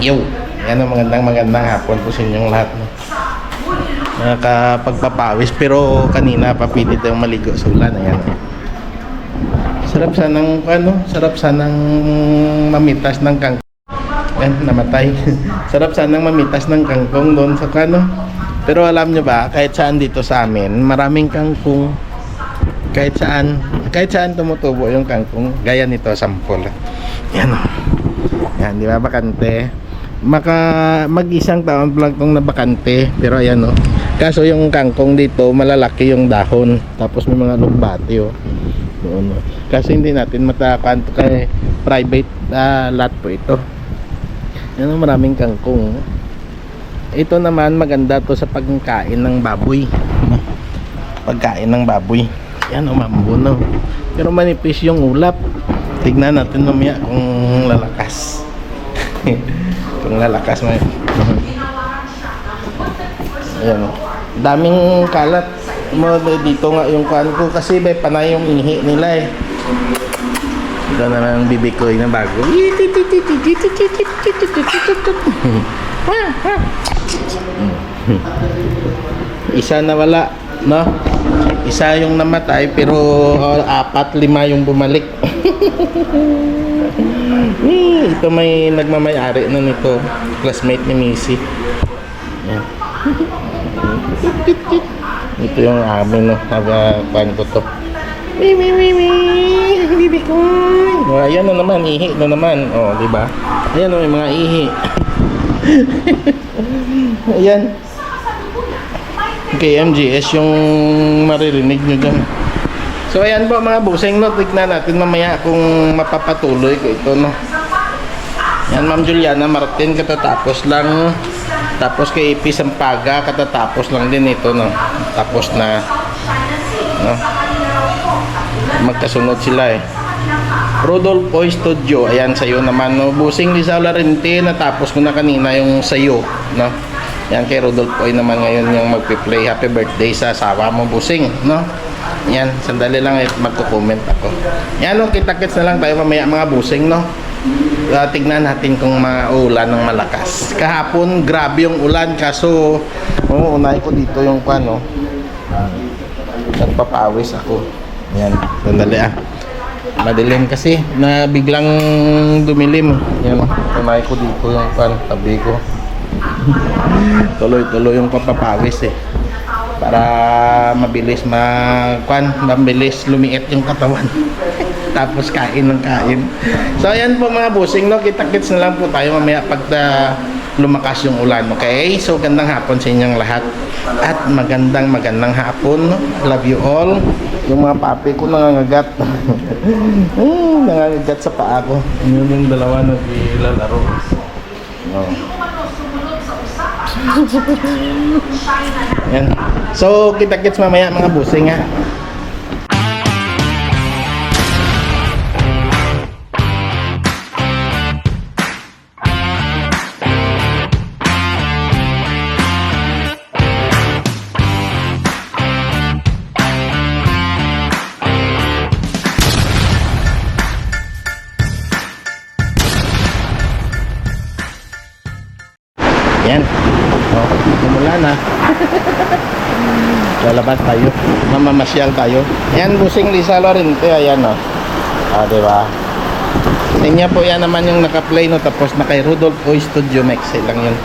Yo! Yan ang magandang magandang hapon po sa inyong lahat. No? Nakapagpapawis pero kanina papilit tayong maligo sa ulan. Ayan. oh. Sarap sanang ano, sarap sanang mamitas ng kangkong. Yan, namatay. sarap sanang mamitas ng kangkong doon sa kano. Pero alam nyo ba, kahit saan dito sa amin, maraming kangkong. Kahit saan, kahit saan tumutubo yung kangkong. Gaya nito, sampol. Yan o. Yan, di ba bakante? Maka mag-isang taon pa lang itong nabakante. Pero ayan o. Kaso yung kangkong dito, malalaki yung dahon. Tapos may mga lumbati o. Doon, o. Kasi hindi natin matakanto kay private ah, lot po ito. Yan o, maraming kangkong. oh. Ito naman maganda to sa pagkain ng baboy. Pagkain ng baboy. Yan o, mambuno. Pero manipis yung ulap. Tignan natin mamaya kung lalakas. kung lalakas mo. Ayan o. Daming kalat mo dito nga yung kuan ko kasi may panay yung ihi nila eh. Ito na lang bibikoy na bago. Isa na wala, no? Isa yung namatay pero uh, apat, lima yung bumalik. Eh, Ito may nagmamayari na nito, classmate ni Missy. Yan. Ito yung amin, no? Nagakuan ko to. Mi, mi, mi, mi. Bibi ko. Oh, ayan na naman, ihi na naman. Oh, di ba? Ayan oh, yung mga ihi. ayan. KMGS yung maririnig nyo dyan. So ayan po mga busing no, tignan natin mamaya kung mapapatuloy ko ito no. Yan Ma'am Juliana Martin katatapos lang tapos kay AP Sampaga katatapos lang din ito no. Tapos na no. Magkasunod sila eh. Rodolfo Studio, ayan sa'yo naman no. Busing Lisa Larente, natapos ko na kanina yung sa'yo no. Yan kay Rodolfo naman ngayon yung magpi-play happy birthday sa asawa mo Busing no. Yan, sandali lang eh, magko-comment ako. Yan, no, kita-kits na lang tayo mamaya mga busing, no? Uh, tignan natin kung maulan ng malakas. Kahapon, grabe yung ulan, kaso, oh, unay ko dito yung ano, nagpapawis ako. Yan, sandali ah. Madilim kasi, na biglang dumilim. Yan, unay ko dito yung pan, tabi ko. Tuloy-tuloy yung papapawis eh para mabilis magkuan mabilis lumiit yung katawan tapos kain ng kain. So ayan po mga busing no? Kita-kits na lang po tayo mamaya pag ah, lumakas yung ulan okay? So gandang hapon sa inyong lahat. At magandang magandang hapon. Love you all. Yung mga papi ko nangangagat. Hmm, nangangagat sa paa ko. Yun yung dalawa na ilalaro oh. Yan. So, kita-kits mamaya mga busing ha. Umula na. Lalabas tayo. Mamamasyal tayo. Yan, busing Lisa Lorente. Ayan, oh. Ah, di ba? Tingnan po yan naman yung naka-play, no? Tapos na kay Rudolph Oy Studio Mexe lang yun.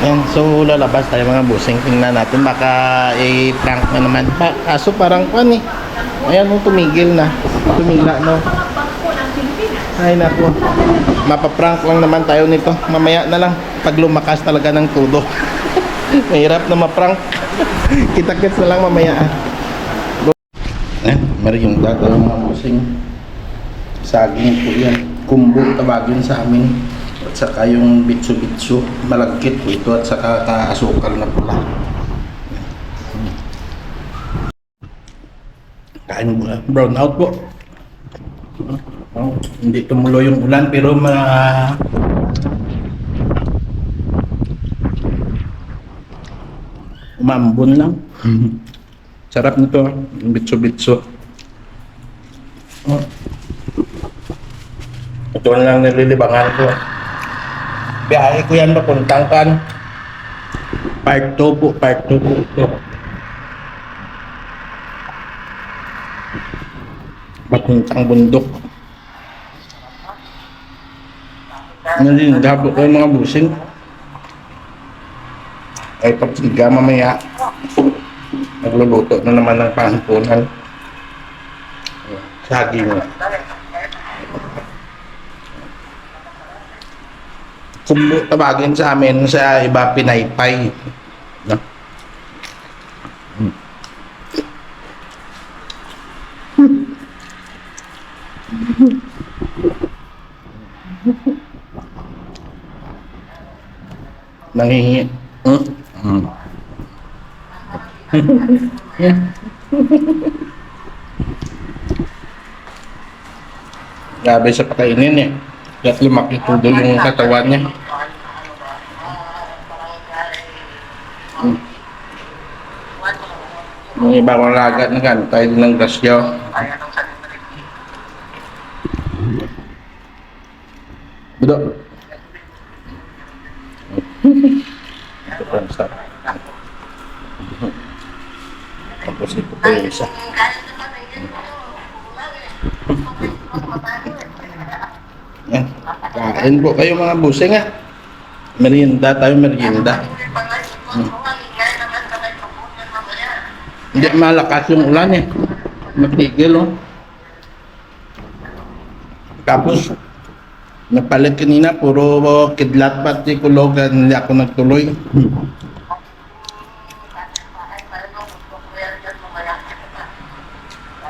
Yan, so lalabas tayo mga busing. Tingnan natin, baka i-prank na naman. Pa, kaso parang pan eh. Ayan, oh, tumigil na. Tumila, no? Ay, naku. Mapaprank lang naman tayo nito. Mamaya na lang. Pag lumakas talaga ng tudo. Mahirap na maprank. Kita-kits na lang mamaya. ah. Eh, meron yung tayo mga busing. Saging po yan. Kumbo tawagin sa amin. At saka yung bitso-bitso. Malagkit po ito at saka kaasukal na pula. Kain ah. brown out po. Oh, hindi tumulo yung ulan pero ma umambon lang. Sarap nito, yung bitso-bitso. Oh. Ito lang nililibangan ko. Biyahe ko yan papuntang kan. Part 2 po, part 2 po ito. Papuntang bundok. Nalinda po ko yung mga busing. Ay pagsiga mamaya. Nagluluto na naman ng pahampunan. Saging. Kumbo tawagin sa amin sa iba pinaypay. No? Nangihingi. Hmm? Grabe sa pakainin eh. Kaya't lumaki tudo yung katawan niya. Hmm. Yung ibang alaga na kan, tayo ng grasyo. Budo. Ito pa ang sarap. Tapos ito yung isa. Yan. Kain po kayo mga busing ha. Merienda tayo, merienda. Hmm. Hindi malakas yung ulan eh. Matigil oh. Tapos, napalit kanina, puro kidlat pati kulogan, hindi ako nagtuloy.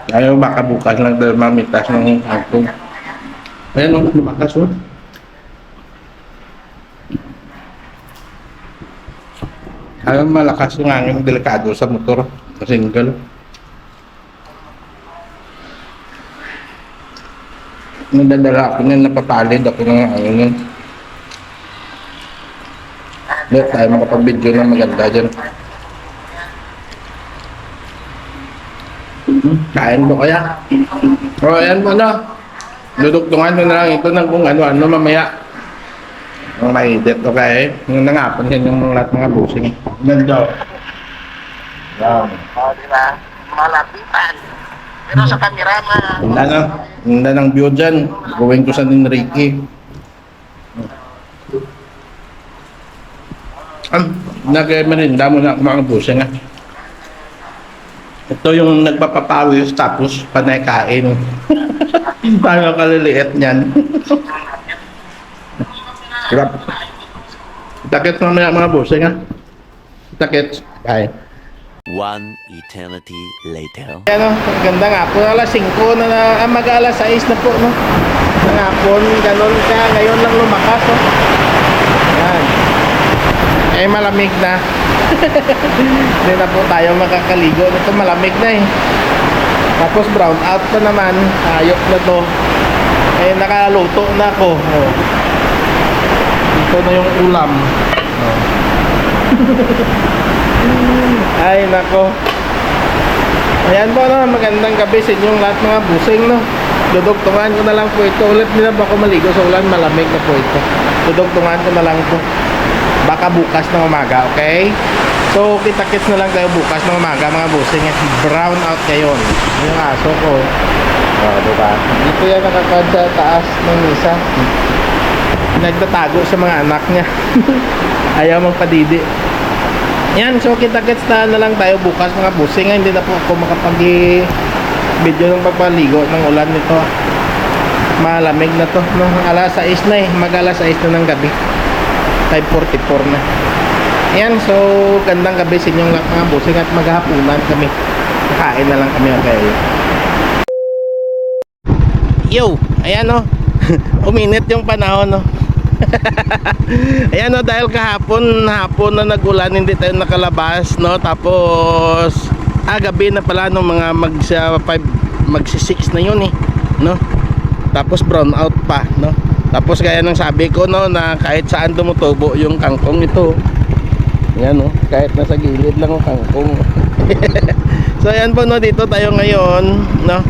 Ayaw baka bukas lang dahil mamitas ng hangtong. Ayan o, lumakas o. Ayaw malakas yung hangin delikado sa motor. Sa single. Nadadala ako niyan, napapalid ako ng hangin. Hindi tayo makapag-video na maganda dyan. Kain mo kaya? O, ayan mo na. Dudugtungan mo na lang ito ng kung ano-ano mamaya. Ang maidit, okay? Yung nangapan yan yung lahat mga busing. Ganda. Yan. O, di ba? Malapitan. Pero sa kamera, ma... Handa na. Handa ng view dyan. Gawin ko sa Enrique. Ah, nag-merinda mo na ako mga busing ah. Ito yung nagpapapawis tapos panay kain. Paano kaliliit niyan? Grab. Takit mamaya mga busing ah. Takit. Bye. One eternity later. Ano, ganda nga po. Alas 5 na, na ah, mag alas 6 na po, no? Ng hapon, ganun ka. Ngayon lang lumakas, oh. Yan. Eh, malamig na. Hindi na po tayo makakaligo. Ito malamig na eh. Tapos brown out pa naman. Ayok na to. Eh, nakaluto na ako. Oh. Ito na yung ulam. Oh. Ay, nako. Ayan po, no, magandang gabi sa inyong lahat mga busing, no. Dudugtungan ko na lang po ito. Ulit nila ba ako maligo sa ulan? Malamig na po ito. Dudugtungan ko na lang po. Baka bukas ng umaga, okay? So, kita-kits na lang tayo bukas ng umaga, mga busing. Brown out ngayon. Yung aso ko. Oh, diba? Dito yan nakakad sa taas ng misa. Nagtatago sa mga anak niya. Ayaw magpadidi. Yan, so kita-kits na, na lang tayo bukas mga busing. Hindi na po ako makapag video ng pagpaligo ng ulan nito. Malamig na to. No? Alas 6 na eh. Mag alas 6 na ng gabi. 5.44 na. Yan, so gandang gabi sa inyong lahat mga busing at maghahapunan kami. Kakain na lang kami okay. Yo, ayan no. Uminit yung panahon no. Ayan no, dahil kahapon, hapon na nagulan, hindi tayo nakalabas, no? Tapos, ah, gabi na pala, no, mga mag, sa 5, magsi 6 na yun, eh, no? Tapos brown out pa, no? Tapos kaya nang sabi ko, no, na kahit saan tumutubo yung kangkong ito. Ayan, no? Kahit nasa gilid lang ang kangkong. so, ayan po, no, dito tayo ngayon, no?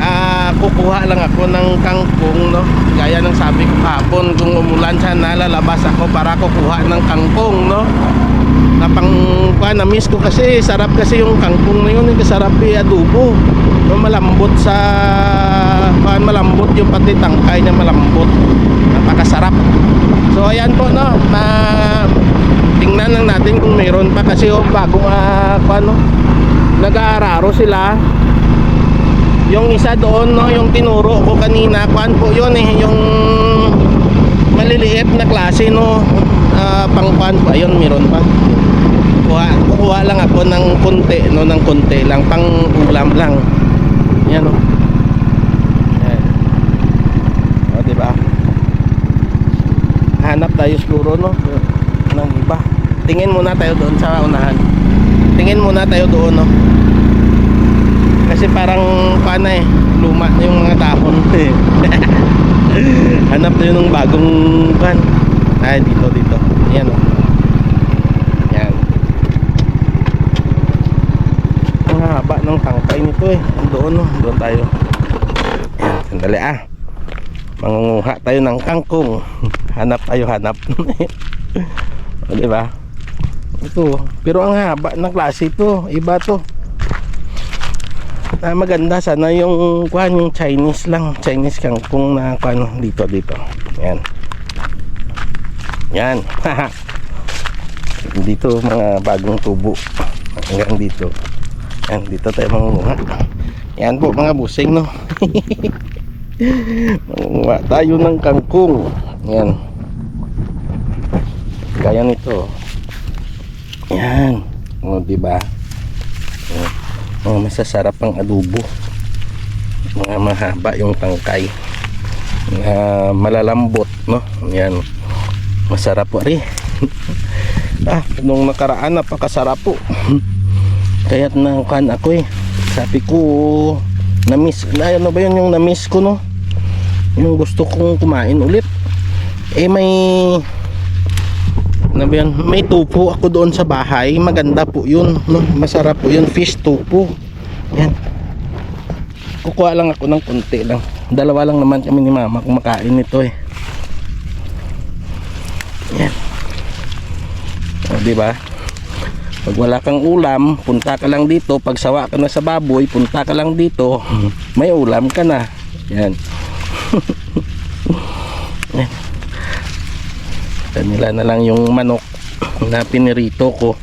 ah, kukuha lang ako ng kangkong no gaya ng sabi ko kahapon kung umulan sana lalabas ako para kukuha ng kangkong no na pang pa na miss ko kasi sarap kasi yung kangkong na yun yung sarap yung adobo no, malambot sa pa, malambot yung pati tangkay niya malambot. Napakasarap. So ayan po no na tingnan lang natin kung mayroon pa kasi oh, bagong uh, ano nag-aararo sila. Yung isa doon no yung tinuro ko kanina kuan po yun eh yung maliliit na klase no uh, pang kuan po ayun meron pa. Kuha, kukuha lang ako ng konti no ng konti lang pang ulam lang yan o yan o diba hanap tayo siguro no? Ng iba. Tingin muna tayo doon sa unahan. Tingin muna tayo doon no? Kasi parang paano eh. Luma yung mga dahon. Hanap tayo ng bagong pan ay dito dito. Yan o yan ang haba ng tangkay nito eh. Doon no doon tayo. Yan sandali ah mangunguha tayo ng kangkong. Hanap tayo hanap. O diba? Ito pero ang haba ng klase ito. Iba to. Ah, maganda sana yung kuhan yung Chinese lang. Chinese kangkong na kuhan dito dito. Yan. Yan. Dito mga bagong tubo. Hanggang dito. Yan dito tayo mangunguha. Yan po mga busing no mangunguha tayo ng kangkong. Yan gaya nito. Yan o diba? Mga masasarap ang adobo. Mga mahaba yung tangkay. Mga malalambot no? Yan masarap po rin. Ah nung nakaraan napakasarap po. Kaya't nakan ako eh. Sabi ko na-miss na ano ba yun yung na-miss ko no? Yung gusto kong kumain ulit. Eh may ano ba yun? may tupo ako doon sa bahay. Maganda po yun no? masarap po yun fish tupo. Yan. Kukuha lang ako ng konti lang. Dalawa lang naman kami ni mama kumakain nito eh. Yan. O diba pag wala kang ulam punta ka lang dito. Pag sawa ka na sa baboy punta ka lang dito. May ulam ka na. Yan. Kanila na lang yung manok na pinirito ko.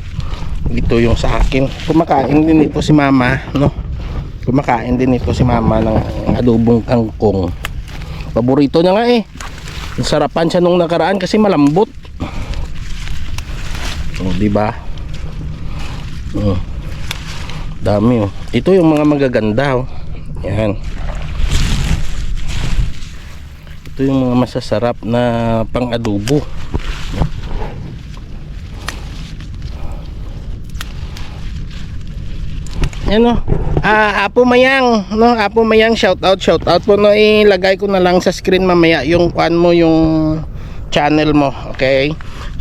Ito yung sa akin. Kumakain din ito si mama no? Kumakain din ito si mama ng adobong kangkong. Paborito niya nga eh. Sarapan siya nung nakaraan kasi malambot. O di ba oh. dami oh. Ito yung mga magaganda oh. Yan. Ito yung mga masasarap na pang adobo ano ah Apo Mayang no? Apo Mayang shout out shout out po no? Ilagay ko na lang sa screen mamaya yung kwan mo yung channel mo okay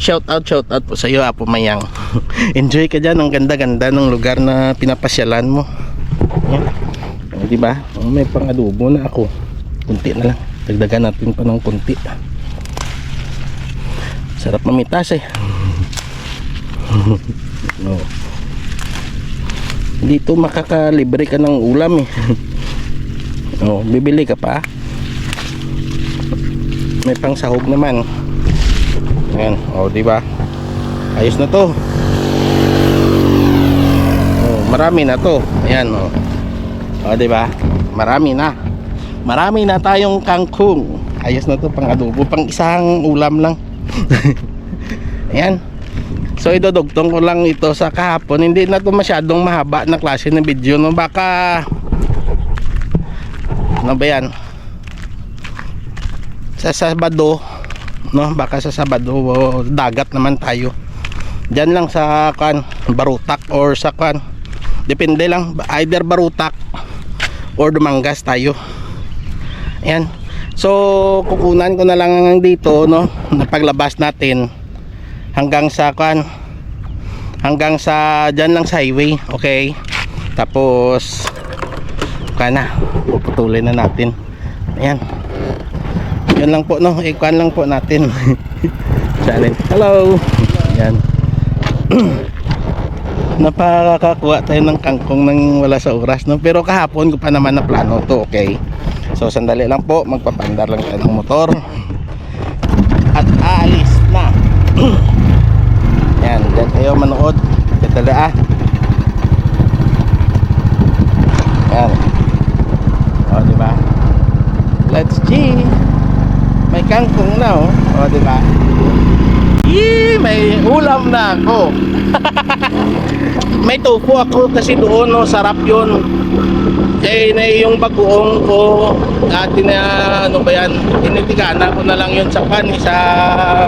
shout out shout out po sa iyo Apo Mayang. Enjoy ka diyan ang ganda-ganda ng lugar na pinapasyalan mo. Yan. O, di ba O, may pang adobo na ako. Kunti na lang. Dagdagan natin pa ng kunti. Sarap mamitas eh. No dito makakalibre ka ng ulam eh. Oh, bibili ka pa. May pang sahog naman ayan oh di ba? Ayos na to. Oh, marami na to. Ayan oh. Oh di ba? Marami na. Marami na tayong kangkong. Ayos na to pang adobo pang isang ulam lang. Ayan. So idodugtong ko lang ito sa kahapon. Hindi na to masyadong mahaba na klase ng video no. Baka ano ba yan? Sa Sabado no, baka sa Sabado dagat naman tayo. Diyan lang sa kan Barutak or sa kan depende lang either Barutak or Dumangas tayo. Ayan. So kukunan ko na lang dito no, na paglabas natin hanggang sa kan hanggang sa dyan lang sa highway okay tapos ka na. Puputulin na natin. Ayan. Yan lang po no. Ikuan lang po natin. Challenge. Hello. Ayan. Napakakuha tayo ng kangkong nang wala sa oras no. Pero kahapon ko pa naman na plano to, okay? So sandali lang po, magpapandar lang tayo ng motor. At aalis na. Yan, dyan kayo manood. Katala ah. Yan. O, di ba? Let's see. May kangkong na, oh. O, di ba? Yee, may ulam na ako. may tofu ako kasi doon, no, sarap yun. Eh, na yung bagoong ko, dati na, ano ba yan, tinitigana ko na lang yun sa pan, sa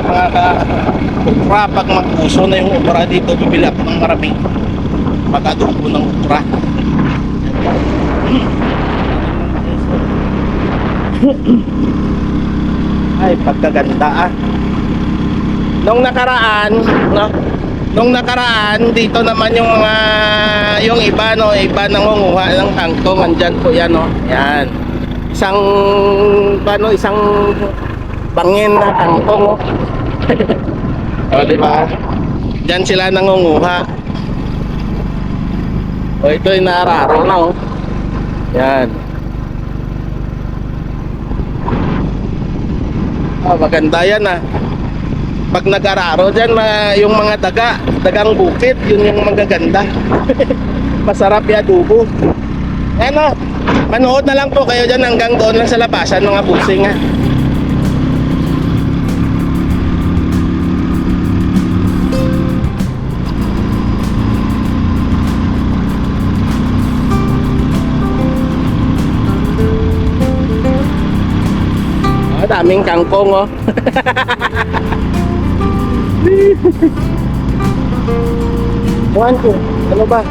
mga ka. Pag magpuso na yung ukra dito, bibili ako ng marami. Mag-adobo ng ukra. Ay, pagkaganda ah. Nung nakaraan, no? Nung nakaraan, dito naman yung mga yung iba no, iba nangunguha ng kangkong, andyan po yan no. Yan. Isang ano, isang bangin na kangkong. Oh. o, di ba? Sila nangunguha. O, ito yung nararo na oh. Yan. Ah, maganda yan ah. Pag nag-araro dyan, mga, yung mga daga, dagang bukit, yun yung magaganda. Masarap ya adobo. Ano, manood na lang po kayo dyan hanggang doon lang sa labasan mga busing ha. Ah, daming kangkong oh. Buwan ko. Ano ba?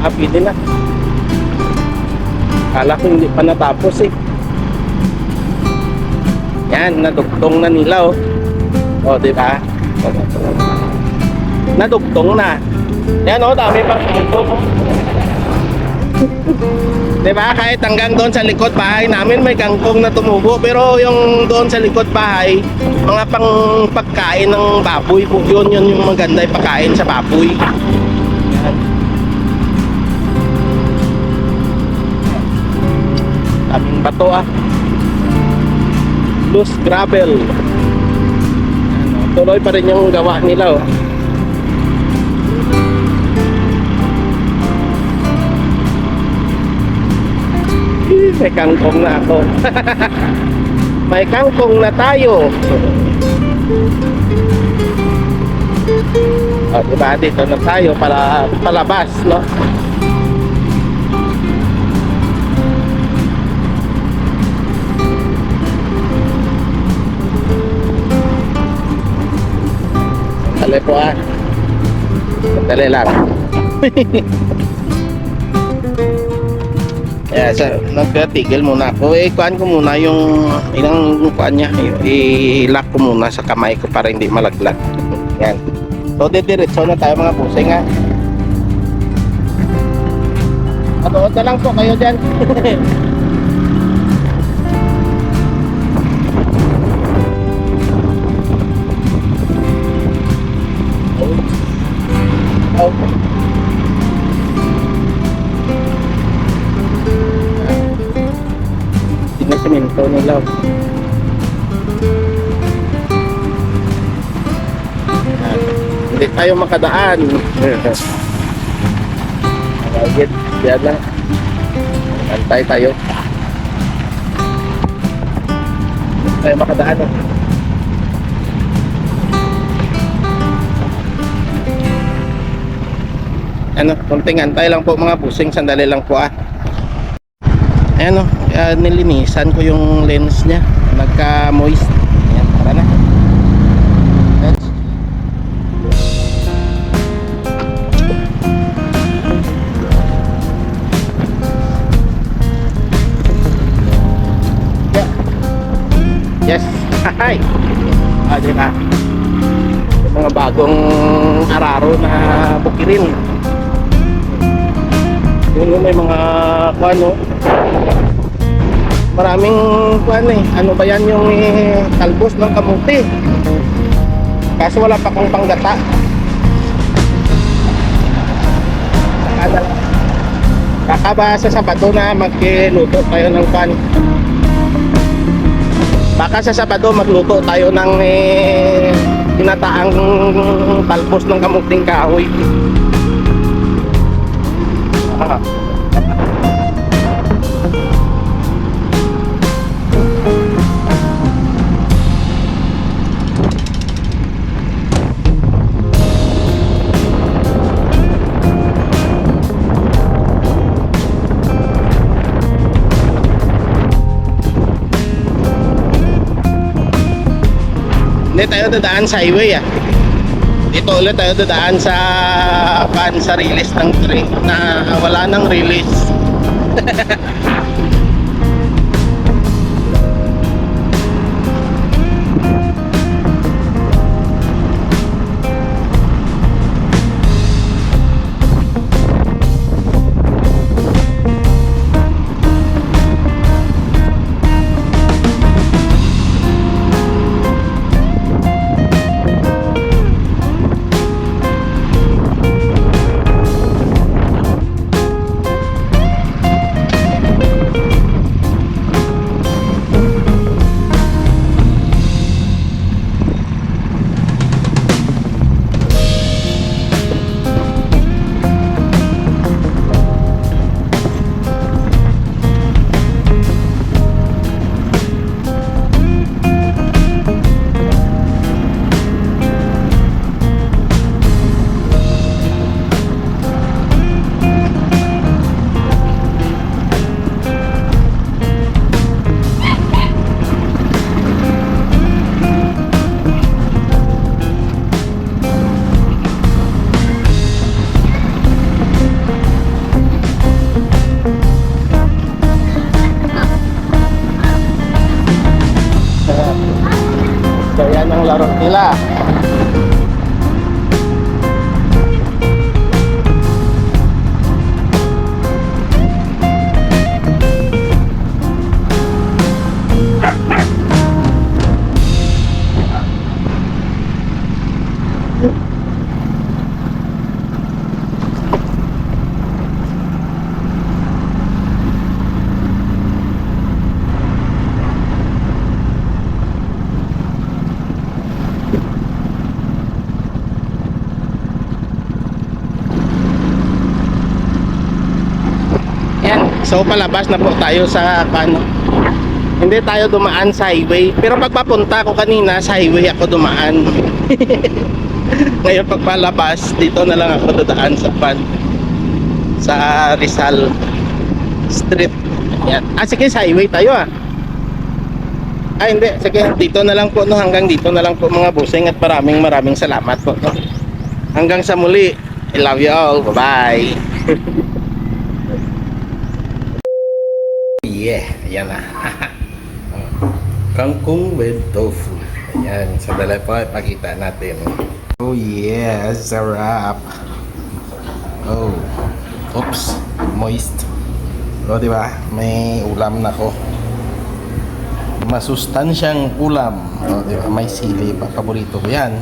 Happy din na. Kala ko hindi pa natapos eh. Yan, nadugtong na nila oh. O, di ba? Nadugtong na. Yan oh, dami pa. Di ba? Kahit hanggang doon sa likod bahay namin may kangkong na tumubo. Pero yung doon sa likod bahay, mga pang pagkain ng baboy po yun. Yun yung maganda ipakain sa baboy. Daming bato ah. Loose gravel. Ano, tuloy pa rin yung gawa nila oh. May kangkong na ako. May kangkong na tayo. O, diba? Dito na tayo para palabas, no? Dali po ah. Dali lang. Kaya sa nagtigil muna ako. Eh, kuhaan ko muna yung ilang kuhaan niya. I-lock ko muna sa kamay ko para hindi malaglag. Yan. So, didiretso na tayo mga pusing ha. Matuod na lang po kayo dyan. Hindi tayo makadaan. Agad, yan lang. Antay tayo. Hindi tayo makadaan. Oh. Ano, konting antay lang po mga busing, sandali lang po ah. Ayan o, uh, nilinisan ko yung lens niya. Nagka-moist. Hi. Ah, di? Yung mga bagong araro na bukirin. Yun may mga kuano. Maraming kuano eh. Ano ba yan yung eh, talbos ng kamuti. Kaso wala pa kong panggata. Ba sa Sabado na magluto tayo ng pan? Baka sa Sabado magluto tayo ng eh, tinataang talbos ng kamuting kahoy. Ah. Hindi tayo dadaan sa highway ah. Dito ulit tayo dadaan sa pan sa release ng train na wala nang release. So palabas na po tayo sa ano. Hindi tayo dumaan sa highway. Pero pag papunta ko kanina sa highway ako dumaan. Ngayon pag palabas, dito na lang ako dadaan sa pan. Sa Rizal Street. Yan. Ah, sige, sa highway tayo ah. Ah, hindi. Sige, dito na lang po, no? Hanggang dito na lang po mga busing at maraming maraming salamat po. No? Hanggang sa muli. I love you all. Bye-bye. Yeah, ayan na. Oh, Kangkong with tofu. Ayan, sandali po, ipakita natin. Oh yeah, sarap. Oh, oops, moist. O, di ba? May ulam na ko. Masustansyang ulam. O, di ba? May sili pa. Paborito ko yan.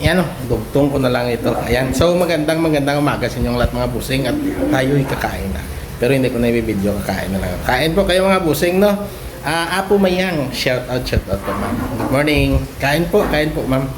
Ayan o, dugtong ko na lang ito. Ayan, so magandang magandang umaga sa inyong lahat mga busing at tayo'y kakain na. Pero hindi ko na i-video, kakain na lang. Kain po kayo mga busing, no? Ah, Apo Mayang, shout out, shout out po ma'am. Good morning. Kain po, kain po ma'am.